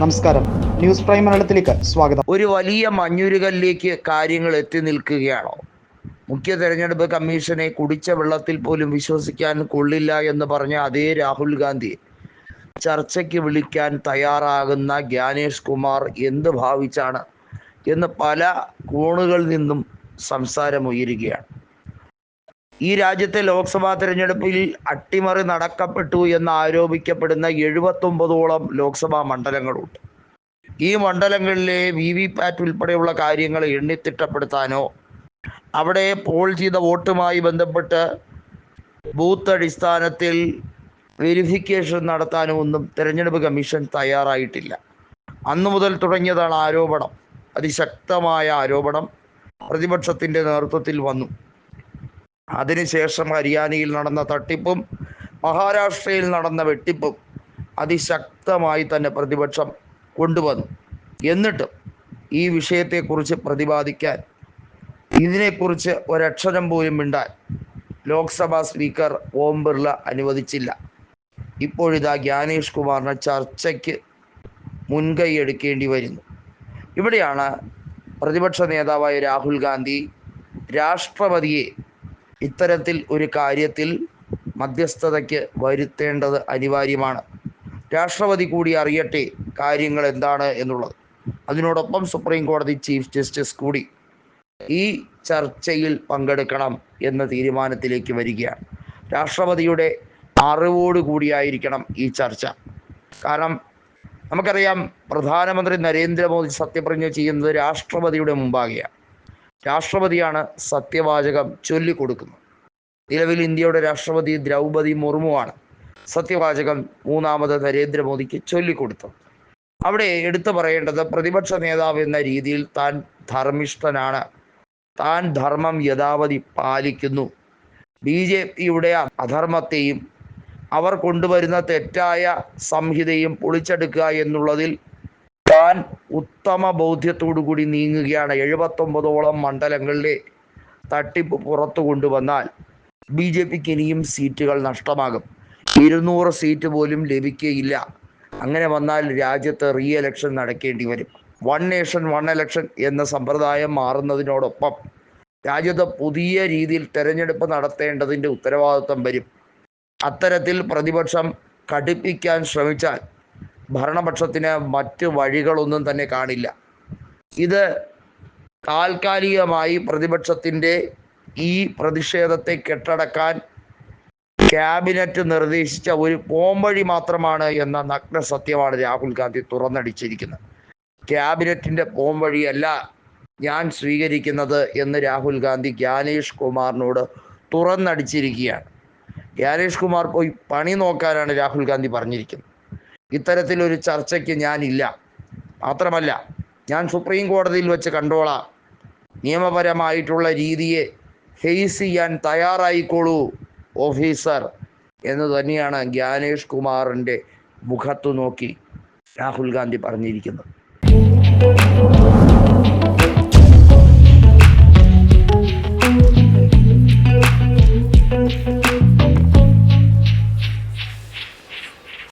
നമസ്കാരം. News prime മലയാളത്തിലേക്ക് സ്വാഗതം. ഒരു വലിയ മഞ്ഞുരുകലിലേക്ക് കാര്യങ്ങൾ എത്തി നിൽക്കുകയാണോ? മുഖ്യ തെരഞ്ഞെടുപ്പ് കമ്മീഷനെ കുടിച്ച വെള്ളത്തിൽ പോലും വിശ്വസിക്കാൻ കൊള്ളില്ല എന്ന് പറഞ്ഞ അതേ രാഹുൽ ഗാന്ധി ചർച്ചയ്ക്ക് വിളിക്കാൻ തയ്യാറാകുന്ന ജ്ഞാനേഷ് കുമാർ എന്ത് ഭാവിച്ചാണ് എന്ന് പല കോണുകളിൽ നിന്നും സംസാരമുയരുകയാണ്. ഈ രാജ്യത്തെ ലോക്സഭാ തെരഞ്ഞെടുപ്പിൽ അട്ടിമറി നടക്കപ്പെട്ടു എന്ന് ആരോപിക്കപ്പെടുന്ന എഴുപത്തൊമ്പതോളം ലോക്സഭാ മണ്ഡലങ്ങളുണ്ട്. ഈ മണ്ഡലങ്ങളിലെ വി വി പാറ്റ് ഉൾപ്പെടെയുള്ള കാര്യങ്ങൾ എണ്ണിത്തിട്ടപ്പെടുത്താനോ അവിടെ പോൾ ചെയ്ത വോട്ടുമായി ബന്ധപ്പെട്ട് ബൂത്ത് അടിസ്ഥാനത്തിൽ വെരിഫിക്കേഷൻ നടത്താനോ ഒന്നും തിരഞ്ഞെടുപ്പ് കമ്മീഷൻ തയ്യാറായിട്ടില്ല. അന്നു മുതൽ തുടങ്ങിയതാണ് ആരോപണം. അതിശക്തമായ ആരോപണം പ്രതിപക്ഷത്തിന്റെ നേതൃത്വത്തിൽ വന്നു. അതിനുശേഷം ഹരിയാനയിൽ നടന്ന തട്ടിപ്പും മഹാരാഷ്ട്രയിൽ നടന്ന വെട്ടിപ്പും അതിശക്തമായി തന്നെ പ്രതിപക്ഷം കൊണ്ടുവന്നു. എന്നിട്ടും ഈ വിഷയത്തെക്കുറിച്ച് പ്രതിപാദിക്കാൻ ഇതിനെക്കുറിച്ച് ഒരക്ഷരം പോലും മിണ്ടാൻ ലോക്സഭാ സ്പീക്കർ ഓം ബിർള അനുവദിച്ചില്ല. ഇപ്പോഴിതാ ജ്ഞാനേഷ് കുമാറിന് ചർച്ചയ്ക്ക് മുൻകൈ എടുക്കേണ്ടി വരുന്നു. ഇവിടെയാണ് പ്രതിപക്ഷ നേതാവായ രാഹുൽ ഗാന്ധി രാഷ്ട്രപതിയെ ഇത്തരത്തിൽ ഒരു കാര്യത്തിൽ മധ്യസ്ഥതയ്ക്ക് വരുത്തേണ്ടത് അനിവാര്യമാണ്. രാഷ്ട്രപതി കൂടി അറിയട്ടെ കാര്യങ്ങൾ എന്താണ് എന്നുള്ളത്. അതിനോടൊപ്പം സുപ്രീം കോടതി ചീഫ് ജസ്റ്റിസ് കൂടി ഈ ചർച്ചയിൽ പങ്കെടുക്കണം എന്ന തീരുമാനത്തിലേക്ക് വരികയാണ്. രാഷ്ട്രപതിയുടെ അറിവോട് കൂടിയായിരിക്കണം ഈ ചർച്ച. കാരണം നമുക്കറിയാം പ്രധാനമന്ത്രി നരേന്ദ്രമോദി സത്യപ്രതിജ്ഞ ചെയ്യുന്നത് രാഷ്ട്രപതിയുടെ മുമ്പാകെയാണ്. രാഷ്ട്രപതിയാണ് സത്യവാചകം ചൊല്ലിക്കൊടുക്കുന്നത്. നിലവിൽ ഇന്ത്യയുടെ രാഷ്ട്രപതി ദ്രൗപതി മുർമുവാണ് സത്യവാചകം മൂന്നാമത് നരേന്ദ്രമോദിക്ക് ചൊല്ലിക്കൊടുത്തത്. അവിടെ എടുത്തു പറയേണ്ടത് പ്രതിപക്ഷ നേതാവ് എന്ന രീതിയിൽ താൻ ധർമ്മിഷ്ഠനാണ്. താൻ ധർമ്മം യഥാവധി പാലിക്കുന്നു. ബി ജെ പിയുടെ അധർമ്മത്തെയും അവർ കൊണ്ടുവരുന്ന തെറ്റായ സംഹിതയും പൊളിച്ചെടുക്കുക എന്നുള്ളതിൽ താൻ ഉത്തമ ബോധ്യത്തോടു കൂടി നീങ്ങുകയാണ്. എഴുപത്തൊമ്പതോളം മണ്ഡലങ്ങളിലെ തട്ടിപ്പ് പുറത്തു കൊണ്ടുവന്നാൽ ബി ജെ പിക്ക് ഇനിയും സീറ്റുകൾ നഷ്ടമാകും. ഇരുന്നൂറ് സീറ്റ് പോലും ലഭിക്കുകയില്ല. അങ്ങനെ വന്നാൽ രാജ്യത്ത് റീ എലക്ഷൻ നടക്കേണ്ടി വരും വൺ നേഷൻ വൺ എലക്ഷൻ എന്ന സമ്പ്രദായം മാറുന്നതിനോടൊപ്പം രാജ്യത്ത് പുതിയ രീതിയിൽ തെരഞ്ഞെടുപ്പ് നടത്തേണ്ടതിന്റെ ഉത്തരവാദിത്വം വരും. അത്തരത്തിൽ പ്രതിപക്ഷം കടുപ്പിക്കാൻ ശ്രമിച്ചാൽ ഭരണപക്ഷത്തിന് മറ്റ് വഴികളൊന്നും തന്നെ കാണില്ല. ഇത് താൽക്കാലികമായി പ്രതിപക്ഷത്തിന്റെ ഈ പ്രതിഷേധത്തെ കെട്ടടക്കാൻ ക്യാബിനറ്റ് നിർദ്ദേശിച്ച ഒരു പോംവഴി മാത്രമാണ് എന്ന നഗ്ന സത്യമാണ് രാഹുൽ ഗാന്ധി തുറന്നടിച്ചിരിക്കുന്നത്. ക്യാബിനറ്റിന്റെ പോംവഴിയല്ല ഞാൻ സ്വീകരിക്കുന്നത് എന്ന് രാഹുൽ ഗാന്ധി ജ്ഞാനേഷ് കുമാറിനോട് തുറന്നടിച്ചിരിക്കുകയാണ്. ജ്ഞാനേഷ് കുമാർ പോയി പണി നോക്കാനാണ് രാഹുൽ ഗാന്ധി പറഞ്ഞിരിക്കുന്നത്. ഇത്തരത്തിലൊരു ചർച്ചയ്ക്ക് ഞാനില്ല. മാത്രമല്ല ഞാൻ സുപ്രീം കോടതിയിൽ വെച്ച് കണ്ടോളാം. നിയമപരമായിട്ടുള്ള രീതിയെ ഫേസ് ചെയ്യാൻ തയ്യാറായിക്കോളൂ ഓഫീസർ എന്ന് തന്നെയാണ് ജ്ഞാനേഷ് കുമാറിന്റെ മുഖത്തു നോക്കി രാഹുൽ ഗാന്ധി പറഞ്ഞിരിക്കുന്നത്.